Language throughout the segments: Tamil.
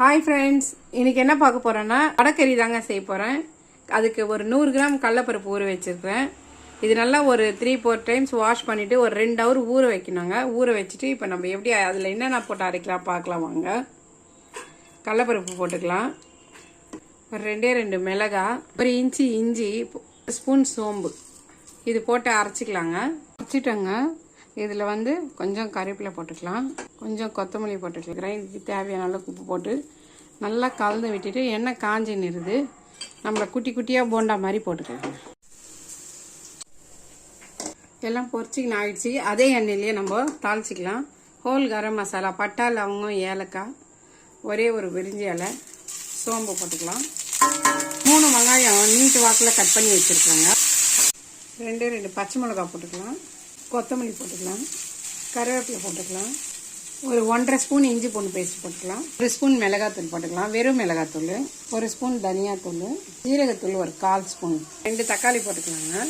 ஹாய் ஃப்ரெண்ட்ஸ் இன்றைக்கி என்ன பார்க்க போகிறேன்னா வடக்கறி தாங்க செய்ய போகிறேன் அதுக்கு ஒரு நூறு கிராம் கடலப்பருப்பு ஊற வச்சுருக்கேன் இது நல்லா ஒரு த்ரீ ஃபோர் டைம்ஸ் வாஷ் பண்ணிவிட்டு ஒரு ரெண்டு ஹவர் ஊற வைக்கணுங்க. ஊற வச்சுட்டு இப்போ நம்ம எப்படி அதில் என்னென்ன போட்டு அரைக்கலாம் பார்க்கலாம் வாங்க. கடலப்பருப்பு போட்டுக்கலாம். ஒரு ரெண்டே ரெண்டு மிளகா ஒரு இன்ச்சு இஞ்சி ஸ்பூன் சோம்பு. இது போட்டு அரைச்சிக்கலாங்க. அரைச்சிட்டோங்க. இதில் வந்து கொஞ்சம் கருவேப்பிலை போட்டுக்கலாம். கொஞ்சம் கொத்தமல்லி போட்டுக்கலாம். கிரைண்டுக்கு தேவையான அளவுக்கு உப்பு போட்டு நல்லா கலந்து விட்டுட்டு எண்ணெய் காஞ்சி நிறுது. நம்மளை குட்டி குட்டியாக போண்டா மாதிரி போட்டுக்கலாம். எல்லாம் பொரிச்சிக்கின்னு ஆயிடுச்சு. அதே எண்ணெயிலேயே நம்ம தாளிச்சிக்கலாம். ஹோல் கரம் மசாலா பட்டா லவங்கம் ஏலக்காய் ஒரே ஒரு விரிஞ்சி இலை சோம்பு போட்டுக்கலாம். மூணு வெங்காயம் நீட்டு வாக்கில் கட் பண்ணி வச்சுருக்கோங்க. ரெண்டு ரெண்டு பச்சை மிளகா போட்டுக்கலாம். கொத்தமல்லி போட்டுக்கலாம் கருவேப்பிலை போட்டுக்கலாம் ஒரு ஒன்றரை ஸ்பூன் இஞ்சி பூண்டு பேஸ்ட் போட்டுக்கலாம் ஒரு ஸ்பூன் மிளகாத்தூள் போட்டுக்கலாம் வெறும் மிளகாத்தூள் ஒரு ஸ்பூன் தனியாத்தூள் ஜீரகத்தூள் ஒரு கால் ஸ்பூன் ரெண்டு தக்காளி போட்டுக்கலாங்க.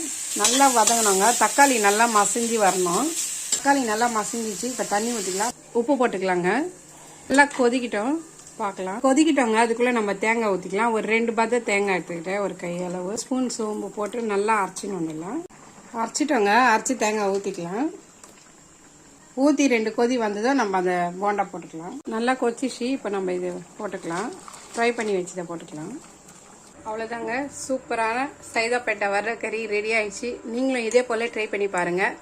நல்லா வதங்கினாங்க தக்காளி நல்லா மசிஞ்சு வரணும். தக்காளி நல்லா மசிஞ்சிச்சு இப்போ தண்ணி ஊற்றிக்கலாம் உப்பு போட்டுக்கலாங்க. நல்லா கொதிக்கிட்டோம். பார்க்கலாம். கொதிக்கிட்டோங்க. அதுக்குள்ளே நம்ம தேங்காய் ஊற்றிக்கலாம் ஒரு ரெண்டு பத தேங்காய் எடுத்துக்கிட்டேன் ஒரு கையளவு. ஸ்பூன் சோம்பு போட்டு நல்லா அரைச்சின்னு வந்துடலாம் அரைச்சிட்டோங்க. அரைச்சி தேங்காய் ஊற்றிக்கலாம் ஊற்றி ரெண்டு கொதி வந்ததும் நம்ம அந்த போண்டா போட்டுக்கலாம். நல்லா கொச்சிச்சு இப்போ நம்ம இது போட்டுக்கலாம். ஃப்ரை பண்ணி வச்சதை போட்டுக்கலாம். அவ்வளோதாங்க சூப்பரான சைதாப்பேட்டை வர்ற கறி ரெடி ஆயிடுச்சு. நீங்களும் இதே போல் ட்ரை பண்ணி பாருங்கள்